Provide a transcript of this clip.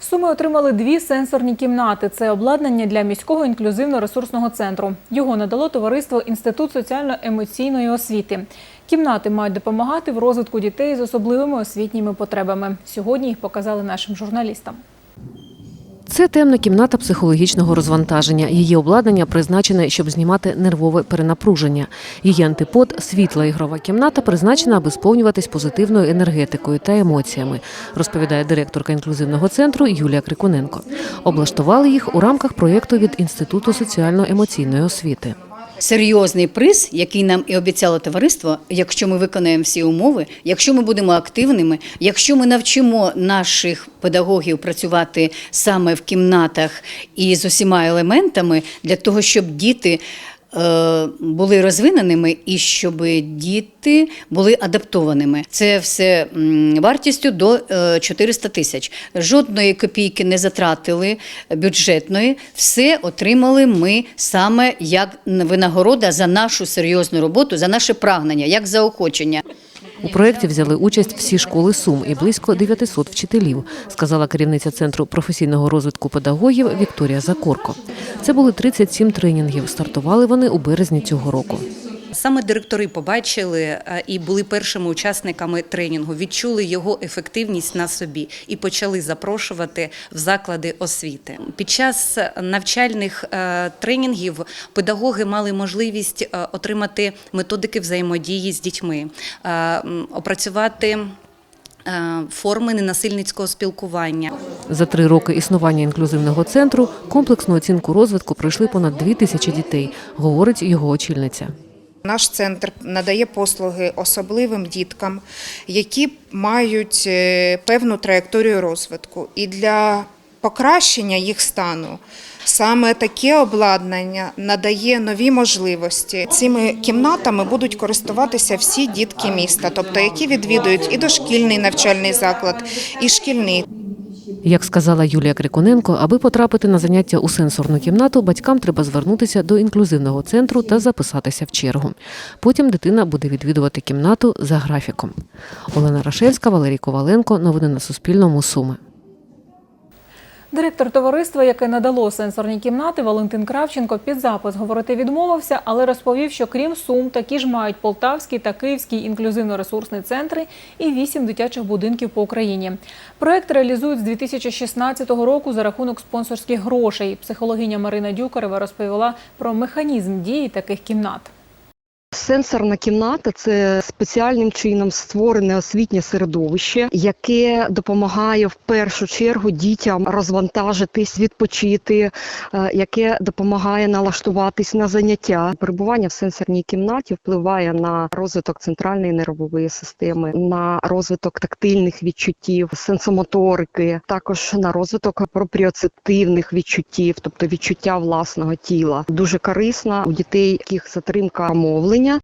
Суми отримали дві сенсорні кімнати. Це обладнання для міського інклюзивно-ресурсного центру. Його надало товариство Інститут соціально-емоційної освіти. Кімнати мають допомагати в розвитку дітей з особливими освітніми потребами. Сьогодні їх показали нашим журналістам. Це темна кімната психологічного розвантаження. Її обладнання призначене, щоб знімати нервове перенапруження. Її антипод світла ігрова кімната призначена, аби сповнюватись позитивною енергетикою та емоціями, розповідає директорка інклюзивного центру Юлія Крикуненко. Облаштували їх у рамках проєкту від Інституту соціально-емоційної освіти. Серйозний приз, який нам і обіцяло товариство, якщо ми виконаємо всі умови, якщо ми будемо активними, якщо ми навчимо наших педагогів працювати саме в кімнатах і з усіма елементами для того, щоб діти. Е, Були розвиненими і щоб діти були адаптованими. Це все вартістю до е, 400 тисяч. Жодної копійки не затратили бюджетної. Все отримали ми саме як винагорода за нашу серйозну роботу, за наше прагнення, як заохочення. У проєкті взяли участь всі школи Сум і близько 900 вчителів, сказала керівниця центру професійного розвитку педагогів Вікторія Закорко. Це були 37 тренінгів. Стартували вони у березні цього року. Саме директори побачили е, і були першими учасниками тренінгу, відчули його ефективність на собі і почали запрошувати в заклади освіти. Під час навчальних е, тренінгів педагоги мали можливість е, отримати методики взаємодії з дітьми, опрацювати форми ненасильницького спілкування. За три роки існування інклюзивного центру комплексну оцінку розвитку пройшли понад дві тисячі дітей, говорить його очільниця. Наш центр надає послуги особливим діткам, які мають е, певну траєкторію розвитку. І для покращення їх стану саме таке обладнання надає нові можливості. Цими кімнатами будуть користуватися всі дітки міста, тобто які відвідують і дошкільний навчальний заклад, і шкільний. Як сказала Юлія Криконенко, аби потрапити на заняття у сенсорну кімнату, батькам треба звернутися до інклюзивного центру та записатися в чергу. Потім дитина буде відвідувати кімнату за графіком. Олена Рашевська, Валерій Коваленко. Новини на Суспільному. Суми. Директор товариства, яке надало сенсорні кімнати, Валентин Кравченко під запис говорити відмовився, але розповів, що крім Сум, такі ж мають Полтавський та Київський інклюзивно-ресурсні центри і вісім дитячих будинків по Україні. Проект реалізують з 2016 року за рахунок спонсорських грошей. Психологиня Марина Дюкарева розповіла про механізм дії таких кімнат. Сенсорна кімната це спеціальним чином створене освітнє середовище, яке допомагає в першу чергу дітям розвантажитись, відпочити, е, яке допомагає налаштуватись на заняття. Перебування в сенсорній кімнаті впливає на розвиток центральної нервової системи, на розвиток тактильних відчуттів, сенсомоторики, також на розвиток пропріоцептивних відчуттів, тобто відчуття власного тіла. Дуже корисна у дітей, яких затримка мовлення.